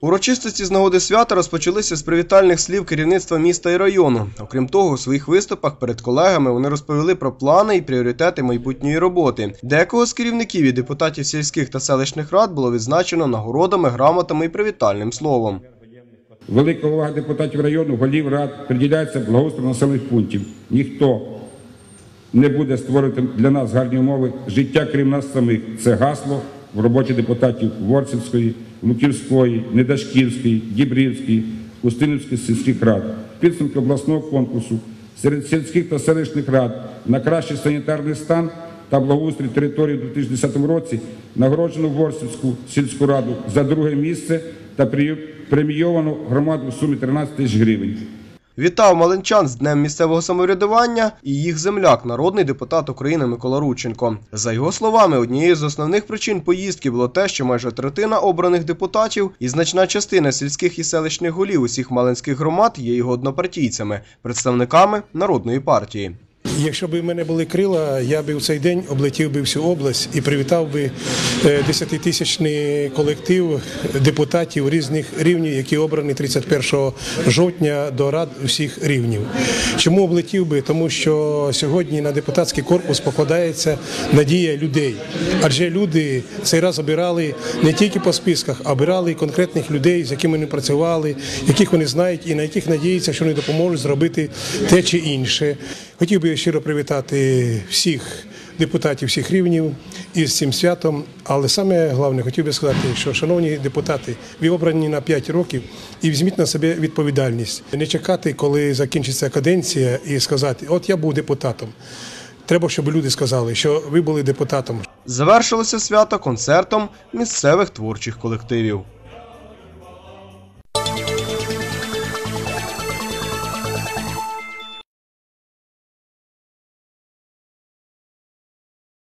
Урочистості з нагоди свята розпочалися з привітальних слів керівництва міста і району. Окрім того, у своїх виступах перед колегами вони розповіли про плани і пріоритети майбутньої роботи. Декого з керівників і депутатів сільських та селищних рад було відзначено нагородами, грамотами і привітальним словом. Велика увага депутатів району, голів рад приділяється благоустрою населених пунктів. Ніхто не буде створити для нас гарні умови життя, крім нас самих. Це гасло в роботі депутатів Ворсівської, Луківської, Недашківської, Дібрівської, Устинівської сільських рад. Підсумки обласного конкурсу серед сільських та селищних рад на кращий санітарний стан та благоустрій території у 2010 році нагороджено Ворсівську сільську раду за друге місце та премійовано громаду в сумі 13 тисяч гривень. Вітав малинчан з Днем місцевого самоврядування і їх земляк, народний депутат України Микола Рученко. За його словами, однією з основних причин поїздки було те, що майже третина обраних депутатів і значна частина сільських і селищних голів усіх малинських громад є його однопартійцями, представниками народної партії. Якщо б в мене були крила, я би в цей день облетів би всю область і привітав би е, десятитисячний колектив депутатів різних рівнів, які обрані 31 жовтня до рад усіх рівнів. Чому облетів би? Тому що сьогодні на депутатський корпус покладається надія людей, адже люди цей раз обирали не тільки по списках, а обирали конкретних людей, з якими вони працювали, яких вони знають і на яких надіються, що вони допоможуть зробити те чи інше. Хотів би щиро привітати всіх депутатів всіх рівнів із цим святом. Але саме головне, хотів би сказати, що шановні депутати, ви обрані на 5 років і візьміть на себе відповідальність. Не чекати, коли закінчиться каденція, і сказати, от я був депутатом. Треба, щоб люди сказали, що ви були депутатом. Завершилося свято концертом місцевих творчих колективів.